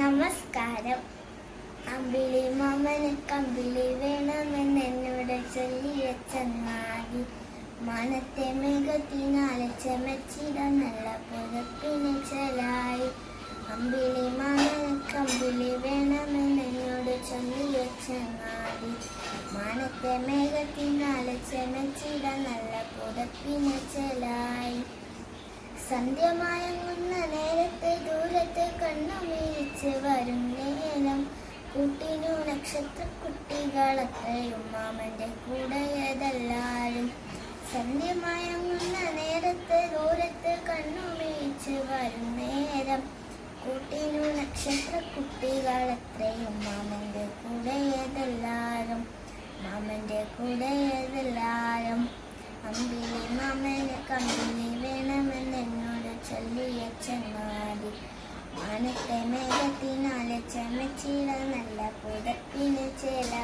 നേരം അമ്പിളി മാമന് കമ്പിളി വേണമെന്ന് എന്നോട് ചൊല്ലിയ ചങ്ങാതി മനത്തെ മേഘത്തിനാലെ ചമച്ചിട നല്ല പുതപ്പിന് ചെലായി. അമ്പിളി മാമന് കമ്പിളി വേണമെന്ന് എന്നോട് ചൊല്ലിയ ചങ്ങാതി മാനത്തെ മേഘത്തിനാലെ ചമച്ചിട നല്ല പുതപ്പിന് ചെലായി. സന്ധ്യമയങ്ങുന്ന നേരത്തെ ദൂരത്ത് കണ്ണുമിഴിച്ച് വരും നേരം നക്ഷത്ര കുട്ടികളത്രയും മാമന്റെ കൂടെയതെല്ലാരും. സന്ധ്യമയങ്ങുന്ന നേരത്തെ ദൂരത്ത് കണ്ണുമീച്ച് വരും നേരം കൂട്ടിനു നക്ഷത്ര കുട്ടികളത്രയും മാമന്റെ കൂടെയതെല്ലാരും. മാമന്റെ കൂടെയതെല്ലാരും. അമ്പിളി മാമന് കമ്പിളി വേണമെന്ന് തണുത്ത മേഘത്തിനാലെ ചമച്ചിട നല്ല പുതപ്പിന് ചേലാ.